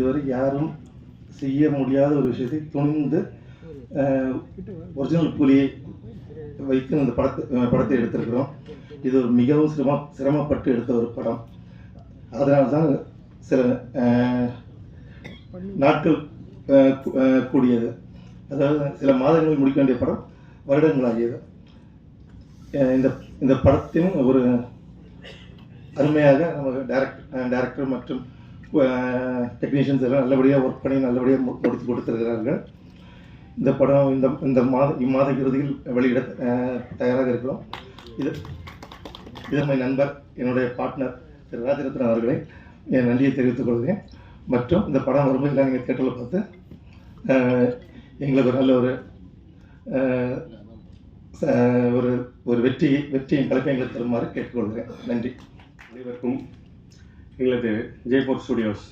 இதுவரை யாரும் செய்ய முடியாத ஒரு விஷயத்தை துணிந்து ஒரிஜினல் புலியை வைத்து இந்த படத்தை படத்தை எடுத்திருக்கிறோம். இது ஒரு மிகவும் சிரம சிரமப்பட்டு எடுத்த ஒரு படம். அதனால தான் சில நாட்கள் கூடியது. அதாவது சில மாதங்களில் முடிக்க வேண்டிய படம் வருடங்களாகியது. இந்த இந்த படத்தின் ஒரு அருமையாக நம்ம டைரக்ட் டைரக்டர் மற்றும் டெக்னீஷியன்ஸ் எல்லாம் நல்லபடியாக ஒர்க் பண்ணி நல்லபடியாக மு- முடித்து கொடுத்துருக்கிறார்கள். இந்த படம் இந்த இந்த மாத இம்மாத இறுதியில் வெளியிட தயாராக இருக்கிறோம். இது இதன் நண்பர் என்னுடைய பார்ட்னர் திரு ராஜரத்னம் அவர்களை என் நன்றியை தெரிவித்துக் கொள்கிறேன். மற்றும் இந்த படம் வரும்போது எல்லாம் நீங்கள் தேட்டரில் பார்த்து எங்களுக்கு ஒரு நல்ல ஒரு ஒரு ஒரு வெற்றி வெற்றியின் கலப்பை எங்களுக்கு தருமாறு கேட்டுக்கொள்கிறேன். நன்றி. அனைவருக்கும் எங்களது Jaipur studios.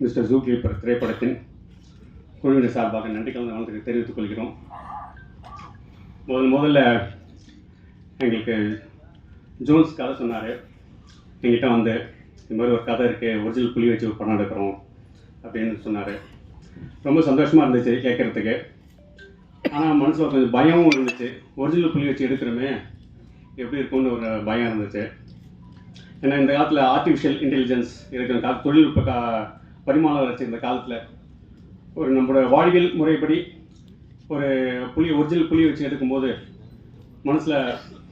Mister zookeeper திரைப்படத்தின் குழுவினர் சார்பாக நன்றி கலந்த வணக்கத்தை தெரிவித்துக் கொள்கிறோம். முதல் முதல்ல எங்களுக்கு ஜோன்ஸ் கதை சொன்னார். எங்கிட்ட வந்து இந்த மாதிரி ஒரு கதை இருக்குது ஒரிஜினல் புலி வச்சு ஒரு படம் எடுக்கிறோம் அப்படின்னு சொன்னார். ரொம்ப சந்தோஷமாக இருந்துச்சு கேட்குறதுக்கு. ஆனால் மனசில் கொஞ்சம் பயமும் இருந்துச்சு. ஒரிஜினல் புள்ளி வச்சு எடுக்கிறோமே எப்படி இருக்கும்னு ஒரு பயம் இருந்துச்சு. ஏன்னா இந்த காலத்தில் ஆர்டிஃபிஷியல் இன்டெலிஜென்ஸ் இருக்கிற கால தொழில்நுட்ப கா பரிமாணம் வச்சு இந்த காலத்தில் ஒரு நம்மளோட வாழ்வியல் முறைப்படி ஒரு புலி ஒரிஜினல் புலி வச்சு எடுக்கும்போது மனசில்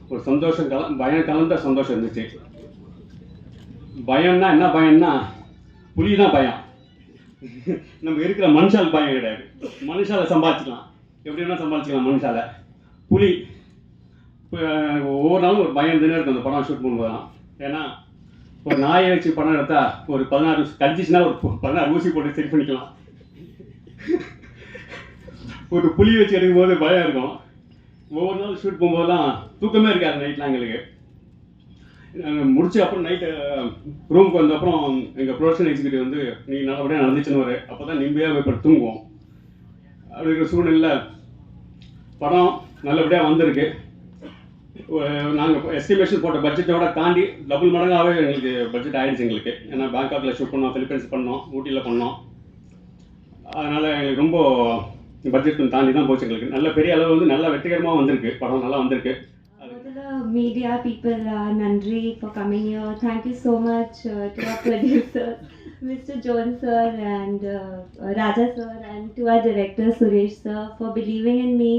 ஒரு சந்தோஷம் கல பயம் கலந்த சந்தோஷம் இருந்துச்சு. பயம்னா என்ன பயம்னா புலி தான் பயம். நம்ம இருக்கிற மனுஷால் பயம் கிடையாது. மனுஷால சம்பாதிச்சிக்கலாம். எப்படி வேணால் சம்பாதிச்சிக்கலாம் மனுஷால. புலி ஒவ்வொரு நாளும் ஒரு பயம் தானே இருக்கும் அந்த படம் ஷூட் பண்ணும்போது தான் ஏன்னா ஒரு நாயை வச்சு படம் எடுத்தா ஒரு பதினாறு கடிச்சிச்சுன்னா ஒரு பதினாறு ஊசி போட்டு சரி பண்ணிக்கலாம். ஒரு புலி வச்சு எடுக்கும்போது பயம் இருக்கும். ஒவ்வொரு நாள் ஷூட் போகும்போதெல்லாம் தூக்கமே இருக்காது நைட்லாம் எங்களுக்கு. நாங்க முடிச்ச அப்புறம் நைட்டு ரூமுக்கு வந்த அப்புறம் எங்கள் ப்ரொடக்ஷன் எக்ஸிக்யூட்டிவ் வந்து நீ நல்லபடியாக நடந்துச்சுன்னு வரு. அப்போ தான் நிம்மதியாக போய் படுத்து தூங்குவோம். அப்படிங்கிற இருக்கிற சூழ்நிலை படம் நல்லபடியாக வந்திருக்கு. நாங்கள் எஸ்டிமேஷன் போட்ட பட்ஜெட்டோட தாண்டி டபுள் மடங்காகவே எங்களுக்கு பட்ஜெட் ஆயிடுச்சு எங்களுக்கு. ஏன்னா பேங்காக்கில் ஷூட் பண்ணோம் ஃபிலிப்பைன்ஸ் பண்ணோம் ஊட்டியில் பண்ணோம். அதனால் எங்களுக்கு ரொம்ப பட்ஜெட் தாண்டி தான் போச்சு எங்களுக்கு. நல்ல பெரிய அளவு வந்து நல்லா வெற்றிகரமாக வந்திருக்கு. படம் நல்லா வந்திருக்கு. மீடியா பீப்புள் நன்றி for coming your thank you so much Thank you so much uh, to our producer, Mr. Jones sir, and uh, Raja sir, and to our director, Suresh sir, for believing in me.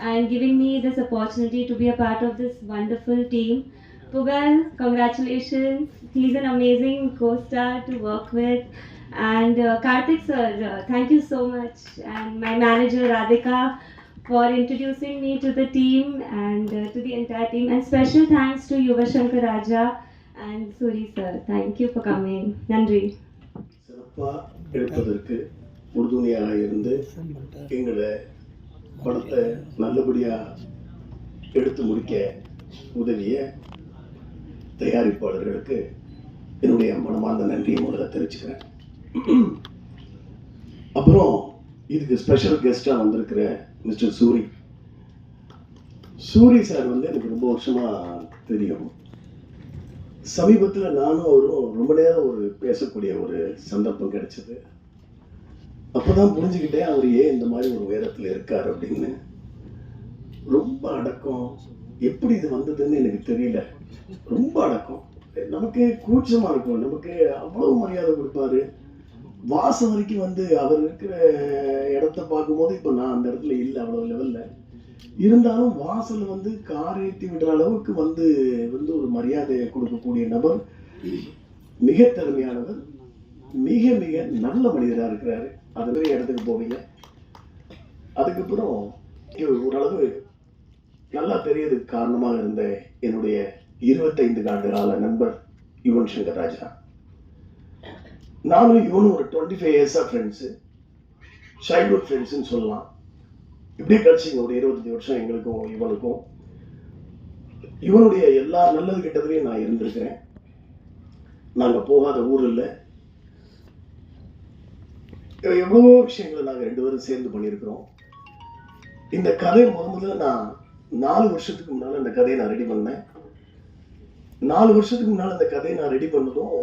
and giving me this opportunity to be a part of this wonderful team. Pugal, congratulations. He's an amazing co-star to work with. And uh, Karthik sir, uh, thank you so much. And my manager, Radhika, for introducing me to the team and uh, to the entire team. And special thanks to Yuva Shankar Raja and Suri sir. Thank you for coming. Nandri. சிறப்பாக எடுப்பதற்கு உறுதுணையாக இருந்து எங்களை படத்தை நல்லபடியாக எடுத்து முடிக்க உதவிய தயாரிப்பாளர்களுக்கு என்னுடைய மனமார்ந்த நன்றியை முதல்ல தெரிவிச்சுக்கிறேன். அப்புறம் இதுக்கு ஸ்பெஷல் கெஸ்டாக வந்திருக்கிற மிஸ்டர் சூரி. சூரி சார் வந்து எனக்கு ரொம்ப வருஷமாக தெரியும். சமீபத்தில் நானும் அவரும் ரொம்ப நேரம் ஒரு பேசக்கூடிய ஒரு சந்தர்ப்பம் கிடைச்சது. அப்போதான் புரிஞ்சுக்கிட்டேன் அவர் ஏன் இந்த மாதிரி ஒரு உயரத்தில் இருக்கார் அப்படின்னு ரொம்ப அடக்கம். எப்படி இது வந்ததுன்னு எனக்கு தெரியல. ரொம்ப அடக்கம். நமக்கு கூச்சமா இருக்கும். நமக்கு அவ்வளவு மரியாதை கொடுப்பாரு. வாசம் வரைக்கும் வந்து அவர் இருக்கிற இடத்த பார்க்கும்போது இப்போ நான் அந்த இடத்துல இல்லை அவ்வளோ லெவலில் இருந்தாலும் வாசல் வந்து கார் ஏற்றி விடுற அளவுக்கு வந்து வந்து ஒரு மரியாதையை கொடுக்கக்கூடிய நபர் மிக திறமையானவர் மிக மிக நல்ல மனிதராக இருக்கிறாரு. அதுவே இடத்துக்கு போவீங்க. அதுக்கப்புறம் இவர் ஓரளவு நல்லா தெரியறதுக்கு காரணமாக இருந்த என்னுடைய இருபத்தைந்து ஆண்டு கால நண்பர் யுவன் சங்கர் ராஜா. நானும் இவனும் ஒரு டுவெண்ட்டி ஃபைவ் இயர்ஸாக ஃப்ரெண்ட்ஸு சைல்ட்ஹுட் ஃப்ரெண்ட்ஸுன்னு சொல்லலாம். இப்படியே கழிச்சிங்க ஒரு இருபத்தஞ்சி வருஷம் எங்களுக்கும் இவனுக்கும். இவனுடைய எல்லா நல்லது கெட்டதுலையும் நான் இருந்திருக்கிறேன். நாங்கள் போகாத ஊர் இல்லை. எவ்வளவோ விஷயங்களை நாங்கள் ரெண்டு பேரும் சேர்ந்து பண்ணியிருக்கிறோம். இந்த கதை முத முதல்ல நான் நாலு வருஷத்துக்கு முன்னால் இந்த கதையை நான் ரெடி பண்ணேன். நாலு வருஷத்துக்கு முன்னால் இந்த கதையை நான் ரெடி பண்ணதும்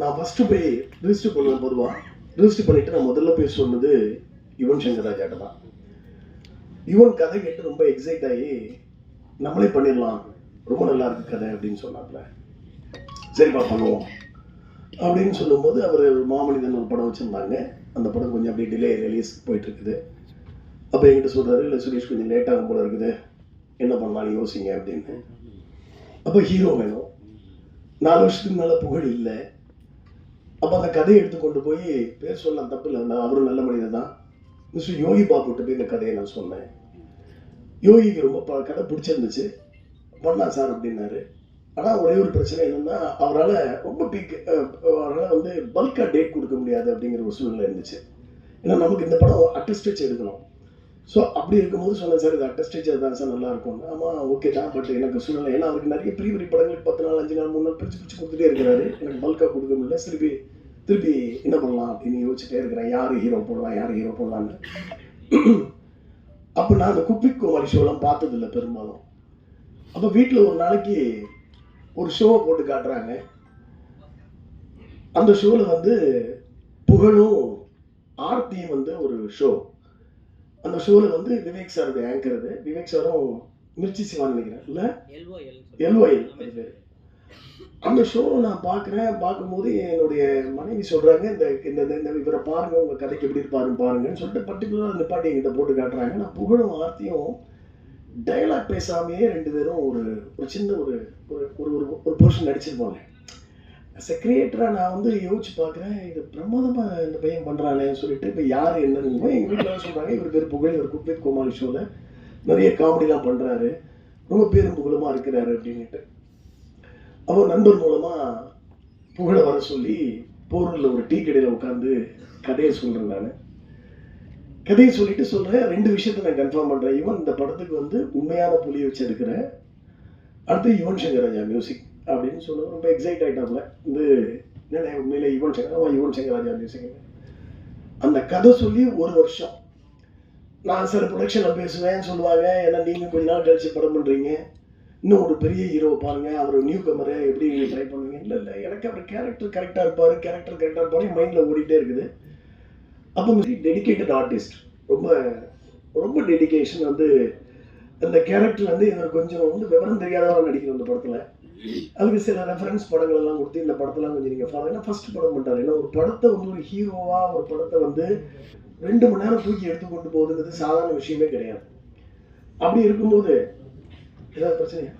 நான் ஃபஸ்ட்டு போய் ரிஜிஸ்டர் பண்ணுவேன் பொதுவாக ரிஜிஸ்டர் பண்ணிவிட்டு நான் முதல்ல போய் சொன்னது யுவன் சங்கர் ராஜாட்ட தான். யுவன் கதை கேட்டு ரொம்ப எக்ஸைட் ஆகி நம்மளே பண்ணிடலாம் ரொம்ப நல்லா இருக்கு கதை அப்படின்னு சொன்னாப்ல சரிப்பா பண்ணுவோம் அப்படின்னு சொல்லும்போது அவர் மாமனிதன் ஒரு படம் வச்சுருந்தாங்க. அந்த படம் கொஞ்சம் அப்படியே டிலே ரிலீஸ் போயிட்டு இருக்குது அப்போ என்கிட்ட சொல்கிறாரு இல்லை சுரேஷ் கொஞ்சம் லேட் ஆகும் போல இருக்குது. என்ன பண்ணலாம் யோசிங்க அப்படின்னு. அப்போ ஹீரோ வேணும். நாலு வருஷத்துக்கு மேலே புகழ் இல்லை. அப்போ அந்த கதையை எடுத்து கொண்டு போய் பேர் சொல்லலாம் தப்பு இல்லை. நான் அவரும் நல்ல மனிதர் தான். மிஸ்டர் யோகி பாபுட்ட போய் இந்த கதையை நான் சொன்னேன். யோகிக்கு ரொம்ப கதை பிடிச்சிருந்துச்சு. பண்ணலாம் சார் அப்படின்னாரு. ஆனால் ஒரே ஒரு பிரச்சனை என்னென்னா அவரால் ரொம்ப பீக் அவரால் வந்து பல்காக டேட் கொடுக்க முடியாது அப்படிங்கிற ஒரு சூழ்நிலை இருந்துச்சு. ஏன்னா நமக்கு இந்த படம் அட்டஸ்டேஜ் எடுக்கணும். ஸோ அப்படி இருக்கும்போது சொன்னேன் சார் இது அட்டஸ்டேஜ் தான் சார் நல்லா இருக்கும். ஆமாம் ஓகே தான் பட் எனக்கு சூழ்நிலை ஏன்னா அவருக்கு நிறைய பெரிய பெரிய படங்களுக்கு பத்து நாள் அஞ்சு நாள் மூணு நாள் பிரிச்சு பிரிச்சு கொடுத்துட்டே இருக்கிறாரு. எனக்கு பல்காக கொடுக்க முடியல. திருப்பி திருப்பி என்ன பண்ணலாம் அப்படின்னு யோசிச்சுட்டே இருக்கிறேன். யார் ஹீரோ போடலாம் யார் ஹீரோ போடலான்னு அப்போ நான் அந்த குப்பிக் குமாரி ஷோலாம் பார்த்ததில்ல பெரும்பாலும். அப்போ வீட்டில் ஒரு நாளைக்கு ஒரு ஷோவை போட்டு காட்டுறாங்க. அந்த ஷோவில் வந்து புகழும் ஆர்த்தியும் வந்து ஒரு ஷோ அந்த ஷோவில் வந்து விவேக் சாருடைய ஆங்கர் அது. விவேக் சாரும் மிர்ச்சி சிவான்னு நினைக்கிறேன். இல்லை? அது பேர். அந்த ஷோ நான் பார்க்குறேன். பார்க்கும்போது என்னுடைய மனைவி சொல்கிறாங்க இந்த இந்த இந்த- இவரை பாருங்க உங்கள் கதைக்கு எப்படி இருப்பாருன்னு பாருங்கன்னு சொல்லிட்டு பர்டிகுலராக நிப்பாட்டி என்கிட்ட போட்டு காட்டுறாங்க. நான் புகழும் ஆர்த்தியும் டயலாக் பேசாமையே ரெண்டு பேரும் ஒரு ஒரு சின்ன ஒரு ஒரு ஒரு ஒரு ஒரு போர்ஷன் நடிச்சிருப்பாங்க. அஸ் எ கிரியேட்டராக நான் வந்து யோசிச்சு பார்க்குறேன் இது பிரமாதமாக இந்த பையன் பண்ணுறானேன்னு சொல்லிட்டு இப்போ யார் என்னன்னு எங்கள் வீட்டில் சொல்கிறாங்க இவர் பேர் புகழ் இவர் குப்பித் குமாரி ஷோவில் நிறைய காமெடிலாம் பண்ணுறாரு ரொம்ப பேரும் புகழமாக இருக்கிறாரு அப்படின்ட்டு அவர் நண்பர் மூலமாக புகழை வர சொல்லி போரூரில் ஒரு டீ கடையில் உட்காந்து கதையை சொல்கிறேன் நான். கதையை சொல்லிட்டு சொல்கிறேன் ரெண்டு விஷயத்த நான் கன்ஃபார்ம் பண்ணுறேன் இவன் இந்த படத்துக்கு வந்து உண்மையான புலியை வச்சிருக்கிறேன் அடுத்து யுவன் சங்கர் ராஜா மியூசிக் அப்படின்னு சொன்னது ரொம்ப எக்ஸைட் ஆகிட்டாப்ல வந்து என்ன உண்மையில் யுவன் சங்கர் ஆமா, யுவன் சங்கர் ராஜா மியூசிக் அந்த கதை சொல்லி ஒரு வருஷம். நான் சில ப்ரொடக்ஷனில் பேசுவேன் சொல்லுவாங்க. ஏன்னா நீங்கள் கொஞ்ச நாள் கழிச்சு படம் பண்ணுறீங்க இன்னும் ஒரு பெரிய ஹீரோ பாருங்க. அவர் நியூ கமரை எப்படி நீங்கள் ட்ரை பண்ணுவீங்க? இல்லை இல்லை. எனக்கு அவர் கேரக்டர் கரெக்டாக இருப்பார். கேரக்டர் கரெக்டாக இருப்பார். என் மைண்டில் ஓடிட்டே இருக்குது. அப்போ டெடிகேட்டட் ஆர்டிஸ்ட் ரொம்ப ரொம்ப டெடிகேஷன் வந்து அந்த கேரக்டர் வந்து இவர் கொஞ்சம் வந்து விவரம் தெரியாதவராக நடிக்கணும் அந்த படத்தில். அதுக்கு சில ரெஃபரன்ஸ் படங்கள் எல்லாம் கொடுத்து இந்த படத்தெல்லாம் கொஞ்சம் நீங்கள் ஃபாலோ ஏன்னா ஃபர்ஸ்ட் படம் பண்ணிட்டாரு. ஏன்னா ஒரு படத்தை வந்து ஒரு ஹீரோவாக ஒரு படத்தை வந்து ரெண்டு மணி நேரம் தூக்கி எடுத்து கொண்டு போகுதுங்கிறது சாதாரண விஷயமே கிடையாது. அப்படி இருக்கும்போது ஏதாவது பிரச்சனையா?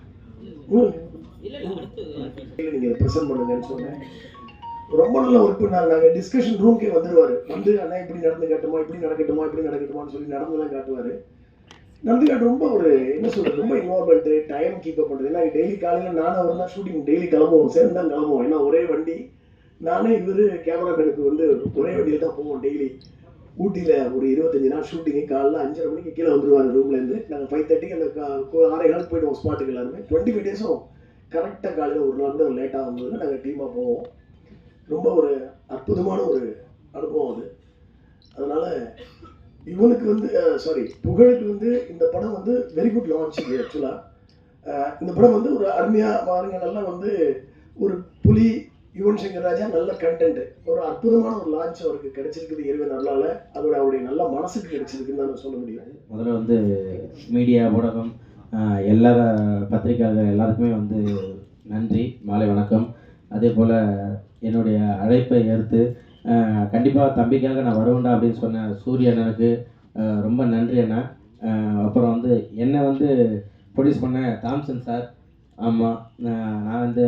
நீங்கள் ப்ரெசென்ட் பண்ணுங்கன்னு சொன்னேன். ரொம்ப நல்ல ஒர்க் பண்ணாங்க நாங்கள் டிஸ்கஷன் ரூம்க்கே வந்துடுவார் வந்து அண்ணா இப்படி நடந்து காட்டுமா? இப்படி நடக்கட்டுமா? இப்படி நடக்கட்டுமான்னு சொல்லி நடந்துலாம் காட்டுவார். நடந்து காட்டு ரொம்ப ஒரு என்ன சொல்கிறது ரொம்ப இன்வால்மெண்ட்டு டைம் கீப் அப் பண்ணுறது ஏன்னா டெய்லி காலையில் நானும் அவர் தான் ஷூட்டிங் டெய்லி கிளம்புவோம். சேர்ந்து தான் கிளம்புவோம். ஏன்னா ஒரே வண்டி. நானே இவர் கேமராமேனுக்கு வந்து ஒரே வண்டியில் தான் போவோம் டெய்லி ஊட்டியில் ஒரு இருபத்தஞ்சு நாள் ஷூட்டிங்கு காலைல அஞ்சரை மணிக்கு கீழே வந்துடுவார் ரூம்லேருந்து நாங்கள் ஃபைவ் தேர்ட்டிக்கு அந்த கா- ஆறே காலுக்கு போயிடுவோம் ஸ்பாட்டுக்கு எல்லாருமே. டுவெண்ட்டி ஃபைவ் டேஸும் கரெக்டாக காலையில் ஒரு நாள் கூட லேட்டாக வந்ததுன்னா நாங்கள் டீமாக போவோம். ரொம்ப ஒரு அற்புதமான ஒரு அனுபவம் அது. அதனால் இவனுக்கு வந்து சாரி புகழுக்கு வந்து இந்த படம் வந்து வெரி குட் லான்ச் இது ஆக்சுவலாக இந்த படம் வந்து ஒரு அருமையாக பாருங்க நல்லா வந்து ஒரு புலி யுவன் சங்கர் ராஜா நல்ல கண்டென்ட் ஒரு அற்புதமான ஒரு லான்ச் அவருக்கு கிடைச்சிருக்குது இறைவன் நல்லால அதோட அவருடைய நல்ல மனசுக்கு கிடைச்சிருக்குன்னு தான் நான் சொல்ல முடியும். முதல்ல வந்து மீடியா ஊடகம் ஆஹ், எல்லா பத்திரிகையாளர்கள் எல்லாருக்குமே வந்து நன்றி மாலை வணக்கம். அதே போல் என்னுடைய அழைப்பை ஏற்று கண்டிப்பாக தம்பிக்காக நான் வருவேன்டா அப்படின்னு சொன்ன சூரிய அண்ணனுக்கு ரொம்ப நன்றி அண்ணா. அப்புறம் வந்து என்னை வந்து ப்ரொடியூஸ் பண்ண தாம்சன் சார் ஆமாம் நான் வந்து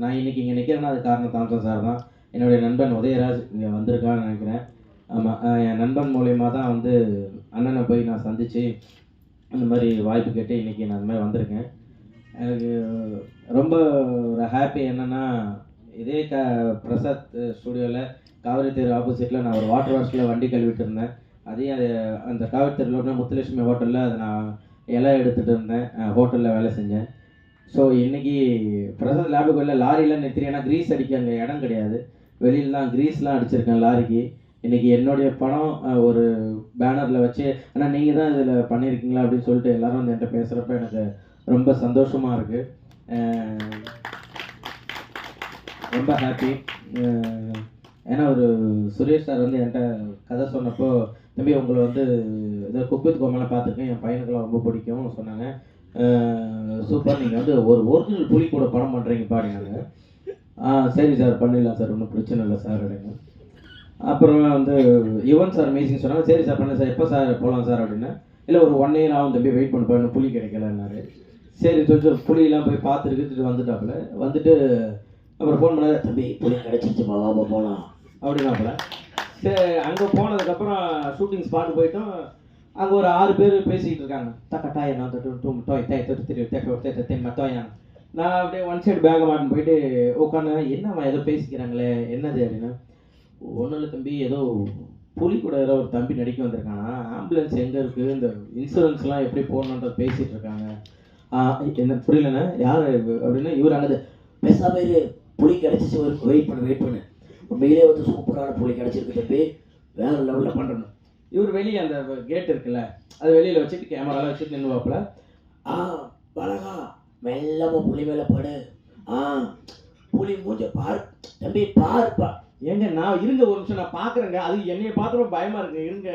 நான் இன்னைக்கு இங்கே நிற்கிறேன்னா அது காரணம் தாம்சன் சார் தான். என்னுடைய நண்பன் உதயராஜ் இங்கே வந்திருக்கான்னு நினைக்கிறேன். ஆமாம் என் நண்பன் மூலயமா தான் வந்து அண்ணனை போய் நான் சந்தித்து அந்த மாதிரி வாய்ப்பு கேட்டு இன்றைக்கி நான் அந்த மாதிரி வந்திருக்கேன். எனக்கு ரொம்ப ஒரு ஹாப்பி என்னென்னா இதே க பிரசாத் ஸ்டூடியோவில் காவிரி தெரு ஆப்போசிட்டில் நான் ஒரு வாட்டர் வாஷ்ல வண்டி கழுவிட்டு இருந்தேன். அதையும் அது அந்த காவிரி தெருவில் முத்துலட்சுமி ஹோட்டலில் அதை நான் இலை எடுத்துகிட்டு இருந்தேன். ஹோட்டலில் வேலை செஞ்சேன். ஸோ இன்றைக்கி பிரசாத் லேபுக்கு வெளில லாரிலாம் நிறுத்தி ஏன்னா க்ரீஸ் அடிக்க அங்கே இடம் கிடையாது. வெளியில் தான் க்ரீஸ்லாம் அடிச்சிருக்கேன் லாரிக்கு இன்றைக்கி என்னுடைய படம் ஒரு பேனரில் வச்சு ஆனால் நீங்கள் தான் இதில் பண்ணியிருக்கீங்களா அப்படின்னு சொல்லிட்டு எல்லாரும் வந்து என்கிட்ட பேசுகிறப்ப எனக்கு ரொம்ப சந்தோஷமாக இருக்குது ரொம்ப ஹாப்பி ஏன்னா ஒரு சுரேஷ் சார் வந்து என்கிட்ட கதை சொன்னப்போ தம்பி உங்களை வந்து இதை குக்வித் கோமெல்லாம் பார்த்துருக்கேன். என் பையனுக்குலாம் ரொம்ப பிடிக்கும் சொன்னாங்க. சூப்பர் நீங்கள் வந்து ஒரு ஒரிஜினல் புலி கூட படம் பண்ணுறீங்க பாடினாங்க ஆ சரி சார் பண்ணிடலாம் சார் ஒன்றும் பிரச்சனை இல்லை சார் அப்படிங்க அப்புறம் வந்து யுவன் சார் மீசிங் சொன்னாங்க. சரி சார் பண்ண சார் எப்போ சார் போகலாம் சார் அப்படின்னா. இல்லை ஒரு ஒன் இயர் ஆகும் தம்பி. வெயிட் பண்ண இன்னும் புலி கிடைக்கலன்னாரு. சரி. சொல்லிட்டு புலியெல்லாம் போய் பார்த்துருக்கிட்டு வந்துட்டாப்புல. வந்துட்டு அப்புறம் ஃபோன் பண்ணாரு தம்பி புலி கிடச்சிருச்சு வாப்பா போகலாம் அப்படின்னாப்புல சரி அங்கே போனதுக்கப்புறம் ஷூட்டிங் ஸ்பாட் போயிட்டோம். அங்கே ஒரு ஆறு பேர் பேசிக்கிட்டு இருக்காங்க. தக்க டாய் நான் தொட்டு டூ டோய் தாய் தொட்டு திரு தேக்க தேக்க மத்தோயான் நான் அப்படியே ஒன் சைடு பேக் மாட்டின்னு போயிட்டு உட்காந்து என்னம்மா ஏதோ பேசிக்கிறாங்களே என்னது அப்படின்னா. ஒன்றும் இல்லை தம்பி ஏதோ புலி கூட ஏதோ ஒரு தம்பி நடிக்க வந்திருக்கானா? ஆம்புலன்ஸ் எங்கே இருக்குது இந்த இன்சூரன்ஸ்லாம் எப்படி போடணுன்றத பேசிகிட்டு இருக்காங்க. ஆ, என்ன புரியலண்ணே? யார் அப்படின்னா இவர் அங்கே பேசாம இரு புலி கிடைச்சிச்சு வெயிட் பண்ணு வெயிட் பண்ணு. உண்மையிலே வந்து சூப்பரான புலி கிடைச்சிருக்கு தம்பி. வேற லெவலில் பண்ணுறணும் இவர் வெளியே அந்த கேட் இருக்குல்ல அது வெளியில் வச்சுட்டு கேமராலாம் வச்சுட்டு நின்றுவாப்புல ஆ பழகா மெல்லமா புலி மேலே படு. ஆ புலி மூஞ்ச பாரு. தம்பி பாருப்பா. ஏங்க நான் இருங்க ஒரு நிமிஷம் நான் பார்க்குறேங்க அது என்னைய பார்த்துட்டு பயமா இருக்கு. இருங்க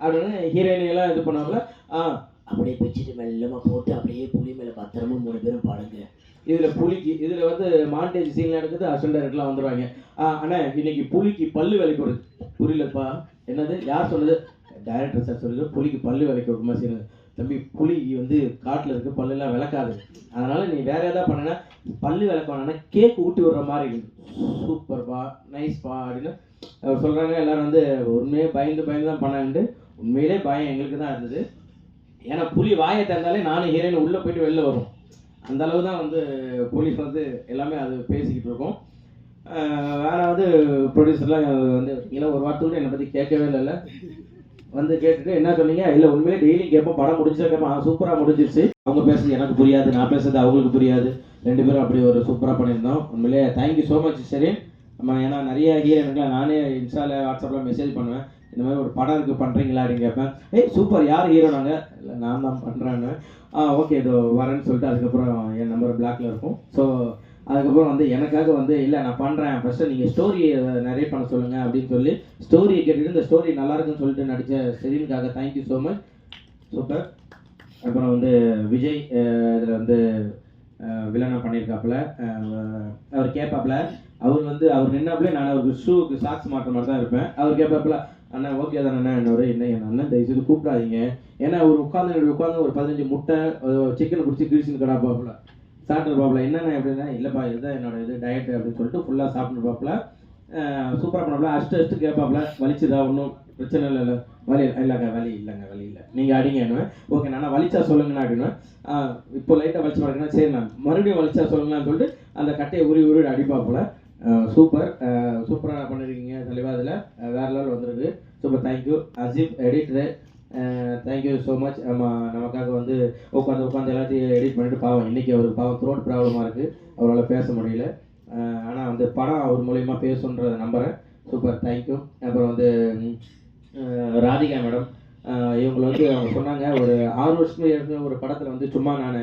அப்படின்னு ஹீரோயினி எல்லாம் இது பண்ணாப்புல ஆ. அப்படியே பிச்சுட்டு மெல்லமா போட்டு அப்படியே புலி மேலே பத்திரமா மூணு பேரும் பாடுங்க. இதில் புலிக்கு இதில் வந்து மாண்டேஜ் சீன் நடக்குது அசன் டைரக்ட்லாம் வந்துடுவாங்க ஆ அண்ணா இன்னைக்கு புலிக்கு பல்லு விலைக்கு வருது புரியலப்பா. என்னது? யார் சொன்னது? டைரக்டர் சார் சொல்லுது புலிக்கு பல்லு விலைக்கு ஒரு மாதிரி தம்பி புலி வந்து காட்டில் இருக்க பல்லுலாம் விளக்காது. அதனால நீ வேற ஏதாவது பண்ணனா பல்லு விளக்கணும்னா கேக் ஊட்டி விடுற மாதிரி இருக்கு சூப்பர்ப்பா நைஸ்ப்பா அப்படின்னு அவர் சொல்கிறாங்க எல்லோரும் வந்து உண்மையே பயந்து பயந்து தான் பண்ணாங்கன்ட்டு உண்மையிலே பயம் எங்களுக்கு தான் இருந்தது. ஏன்னா புலி வாயை திறந்தாலே நானும் ஹீரோயின் உள்ளே போயிட்டு வெளில வரும் அந்த அளவு தான் வந்து போலீஸ் வந்து எல்லாமே அது பேசிக்கிட்டு இருக்கோம். வேற வந்து ப்ரொடியூசர்லாம் வந்து இல்லை ஒரு வார்த்தை கூட என்னை பற்றி கேட்கவே இல்லைல்ல வந்து கேட்டுட்டு என்ன சொன்னீங்க? இல்லை உண்மையிலே டெய்லி கேட்போம் படம் முடிஞ்சா கேட்போம் சூப்பராக முடிஞ்சிருச்சு. அவங்க பேசுறது எனக்கு புரியாது நான் பேசுறது அவங்களுக்கு புரியாது. ரெண்டு பேரும் அப்படி ஒரு சூப்பராக பண்ணியிருந்தோம். உண்மையிலே தேங்க்யூ ஸோ மச் சரி நம்ம ஏன்னா நிறைய ஹீரோனுக்குலாம் நானே இன்ஸ்டாவில் வாட்ஸ்அப்பில் மெசேஜ் பண்ணுவேன். இந்த மாதிரி ஒரு படம் இருக்குது பண்ணுறீங்களா அப்படின்னு கேட்பேன். ஏய் சூப்பர் யார் ஹீரோ நாங்கள் இல்லை நான் தான் பண்ணுறேன்னு ஓகே இதோ வரேன்னு சொல்லிட்டு அதுக்கப்புறம் என் நம்பர் பிளாக்ல இருக்கும். ஸோ அதுக்கப்புறம் வந்து எனக்காக வந்து இல்லை நான் பண்ணுறேன் ஃபஸ்ட்டு நீங்கள் ஸ்டோரியை நிறைய பண்ண சொல்லுங்கள் அப்படின்னு சொல்லி ஸ்டோரியை கேட்டுட்டு இந்த ஸ்டோரி நல்லா இருக்குன்னு சொல்லிட்டு நடித்த செரீனுக்காக thank you so much super அப்புறம் வந்து விஜய் இதில் வந்து வில்லனாக பண்ணியிருக்காப்புல அவர் கேட்பாப்புல அவர் வந்து அவர் நின்னாப்புல நான் அவருக்கு ஷூக்கு சாக்ஸ் மாட்டுற மாதிரி தான் இருப்பேன். அவர் கேட்பாப்புல அண்ணா ஓகே தானே அண்ணா என்னோட என்ன என் அண்ணன் தயவுசெய்து கூப்பிடாதீங்க. ஏன்னா ஒரு உட்காந்து உட்காந்து ஒரு பதினஞ்சு முட்டை சிக்கனை பிடிச்சி கிழிச்சுன்னு பாப்பில். சாப்பிட்டு பாப்புல என்னென்ன எப்படின்னா இல்லைப்பா இதுதான் என்னோட இது டயட் அப்படின்னு சொல்லிட்டு ஃபுல்லாக சாப்பிட்டு பாப்புல சூப்பராக பண்ணாப்புல. அஷ்டு அஷ்டு கேட்பாப்புல. வலிச்சுதா ஒன்றும் பிரச்சனை இல்லைல்ல வலி இல்லைங்க வலி இல்லைங்க வலி இல்லை. நீங்கள் அடிங்க என்ன? ஓகே நான் வலிச்சா சொல்லுங்கண்ணா அப்படின்னா. இப்போ லைட்டாக வலிச்சு பார்க்கணும் சரிண்ணா மறுபடியும் வலிச்சா சொல்லுங்கன்னு சொல்லிட்டு அந்த கட்டையை உரி உருவி அடிப்பாப்புல. சூப்பர் சூப்பராக பண்ணியிருக்கீங்க தெளிவாக அதில். வேறு லெவல் வந்திருக்கு. Super thank you Asif editor thank you so much நம்ம நமக்காக வந்து உட்காந்து உட்காந்து எல்லாத்தையும் எடிட் பண்ணிட்டு பாவம். இன்றைக்கி அவருக்கு பாவம் த்ரோட் ப்ராப்ளமாக இருக்குது அவரால் பேச முடியல. ஆனால் வந்து படம் அவர் மூலயமா பேசுன்றதை நம்புகிறேன் சூப்பர் தேங்க்யூ அப்புறம் வந்து ராதிகா மேடம். இவங்களை வந்து அவங்க சொன்னாங்க ஒரு ஆறு வருஷத்துக்கு ஏற்கனவே ஒரு படத்தில் வந்து சும்மா நான்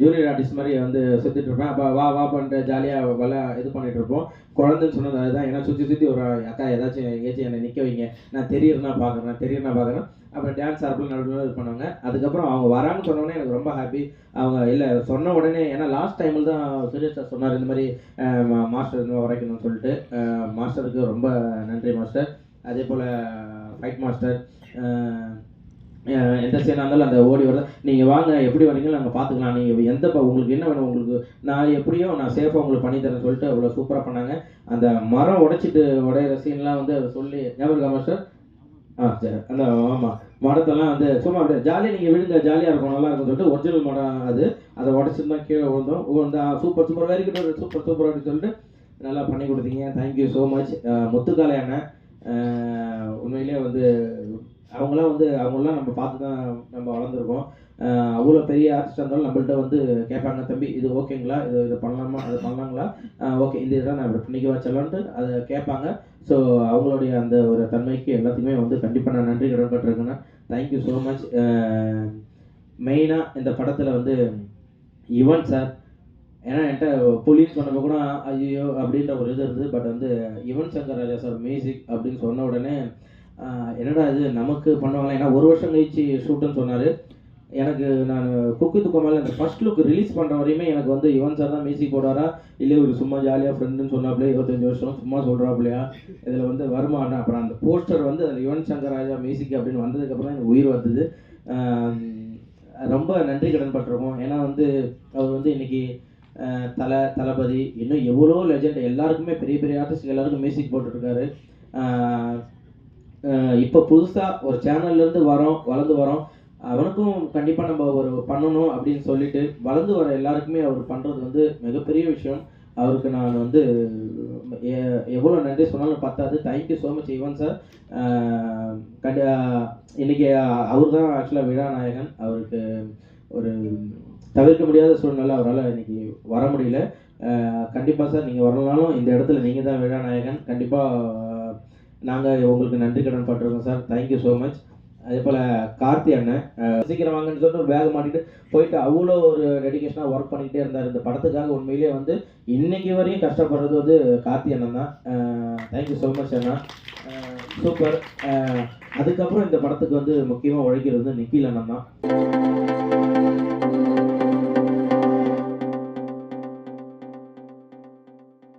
ஜூனியர் ஆர்டிஸ்ட் மாதிரி வந்து சுற்றிட்டு இருப்பேன். அப்போ வா வா பண்ணிட்டு ஜாலியாக வள இது பண்ணிட்டு இருப்போம். குழந்தைன்னு சொன்னது அதுதான். ஏன்னா சுற்றி சுற்றி ஒரு அக்கா ஏதாச்சும் எங்கேயாச்சும் என்னை நிற்க வைங்க. நான் தெரியறனா பார்க்குறேன் தெரியறனா பார்க்குறேன் அப்புறம் டான்ஸ் ஆர்பில் நடுவில் இது பண்ணாங்க அதுக்கப்புறம் அவங்க வரான்னு சொன்னோடனே எனக்கு ரொம்ப ஹாப்பி அவங்க இல்லை சொன்ன உடனே ஏன்னா லாஸ்ட் டைமில் தான் சுரேஷ் சார் சொன்னார் இந்த மாதிரி மாஸ்டர் இந்த மாதிரி வரைக்கணும்னு சொல்லிட்டு. மாஸ்டருக்கு ரொம்ப நன்றி மாஸ்டர் அதே போல் ஃபைட் மாஸ்டர் எந்த சீனாக இருந்தாலும் அந்த ஓடி வரது நீங்கள் வாங்க எப்படி வரீங்களோ நாங்கள் பார்த்துக்கலாம். நீங்கள் எந்த ப- உங்களுக்கு என்ன வேணும் உங்களுக்கு நான் எப்படியோ நான் சேஃபாக உங்களுக்கு பண்ணி சொல்லிட்டு அவ்வளோ சூப்பராக பண்ணாங்க. அந்த மரம் உடைச்சிட்டு உடையிற சீன்லாம் வந்து அதை சொல்லி ஞாபகம் சார் மாஸ்டர் ஆ சரி. அந்த ஆமாம் மரத்தெல்லாம் வந்து சும்மா அப்படியே ஜாலியாக நீங்கள் விழுங்க ஜாலியாக இருக்கும் நல்லா இருக்கும் சொல்லிட்டு ஒரிஜினல் மரம் அது. அதை உடச்சிட்டு தான் கீழே விழுந்தோம். விழுந்தா super super very good super super அப்படின்னு சொல்லிட்டு நல்லா பண்ணி கொடுத்தீங்க. தேங்க்யூ ஸோ மச் முத்துக்காலை அண்ணன் உண்மையிலேயே வந்து அவங்களாம் வந்து அவங்களாம் நம்ம பார்த்து தான் நம்ம வளர்ந்துருக்கோம். அவ்வளோ பெரிய ஆர்டிஸ்டாக இருந்தாலும் நம்மள்ட்ட வந்து கேட்பாங்க தம்பி இது ஓகேங்களா? இது இது பண்ணலாமா? அது பண்ணலாங்களா? ஓகே இந்த இதெல்லாம் நான் இப்படி பண்ணிக்க வச்சலான்ட்டு அதை கேட்பாங்க. ஸோ அவங்களுடைய அந்த ஒரு தன்மைக்கு எல்லாத்துக்குமே வந்து கண்டிப்பாக நான் நன்றி கடன்பட்டிருக்கேன்னா தேங்க்யூ ஸோ மச் மெயினாக இந்த படத்தில் வந்து யுவன் சார் ஏன்னா என்கிட்ட புலின்னு சொன்னப்போ கூட ஐயோ அப்படின்ற ஒரு இது இருந்தது. பட் வந்து யுவன் சங்கர் ராஜா சார் மியூசிக் அப்படின்னு சொன்ன உடனே என்னடா இது? நமக்கு பண்ணுவாங்களா ஏன்னா ஒரு வருஷம் கழிச்சு ஷூட்டுன்னு சொன்னார். எனக்கு நான் குக்கு துக்கம் அந்த ஃபர்ஸ்ட் லுக் ரிலீஸ் பண்ணுற வரையுமே எனக்கு வந்து யுவன் சார் தான் மியூசிக் போடாரா இல்லை ஒரு சும்மா ஜாலியாக ஃப்ரெண்டுன்னு சொன்னாப்லையே இருபத்தஞ்சு வருஷம் சும்மா சொல்கிறாப்லையா இதில் வந்து வருமானம் அப்புறம் அந்த போஸ்டர் வந்து அந்த யுவன் சங்கர் ராஜா மியூசிக் அப்படின்னு வந்ததுக்கப்புறம் எனக்கு உயிர் வந்தது. ரொம்ப நன்றி கடன் பட்டிருக்கோம். ஏன்னா வந்து அவர் வந்து இன்னைக்கு தலை தளபதி இன்னும் எவ்வளோ லெஜெண்ட் எல்லாருக்குமே பெரிய பெரிய ஆர்டிஸ்ட் எல்லாருக்கும் மியூசிக் போட்டுருக்காரு இப்போ புதுசாக ஒரு சேனல்லேருந்து வரோம் வளர்ந்து வரோம். அவனுக்கும் கண்டிப்பாக நம்ம ஒரு பண்ணணும் அப்படின்னு சொல்லிட்டு வளர்ந்து வர எல்லாருக்குமே அவர் பண்ணுறது வந்து மிகப்பெரிய விஷயம். அவருக்கு நான் வந்து எ- எவ்வளோ நன்றி சொன்னாலும் பத்தாது. Thank you so much even sir கண்டி இன்னைக்கு அவர் தான் ஆக்சுவலாக விழாநாயகன் அவருக்கு ஒரு தவிர்க்க முடியாத சூழ்நிலை அவரால் இன்றைக்கி வர முடியல. கண்டிப்பாக சார் நீங்கள் வரலனாலும் இந்த இடத்துல நீங்கள் தான் விழாநாயகன் கண்டிப்பாக நாங்கள் உங்களுக்கு நன்றி கடன் பட்டிருக்கோம் sir thank you so much அதே போல் கார்த்தி அண்ணன் சீக்கிரம் வாங்கன்னு சொல்லிட்டு வேக பேக் மாட்டிட்டு போயிட்டு அவ்வளோ ஒரு டெடிகேஷனாக ஒர்க் பண்ணிக்கிட்டே இருந்தார். இந்த படத்துக்காக உண்மையிலேயே வந்து இன்னைக்கு வரையும் கஷ்டப்படுறது வந்து கார்த்தி அண்ணன் தான். தேங்க்யூ ஸோ மச் அண்ணா. சூப்பர் அதுக்கப்புறம் இந்த படத்துக்கு வந்து முக்கியமாக உழைக்கிறது வந்து நிக்கில் அண்ணன் தான்.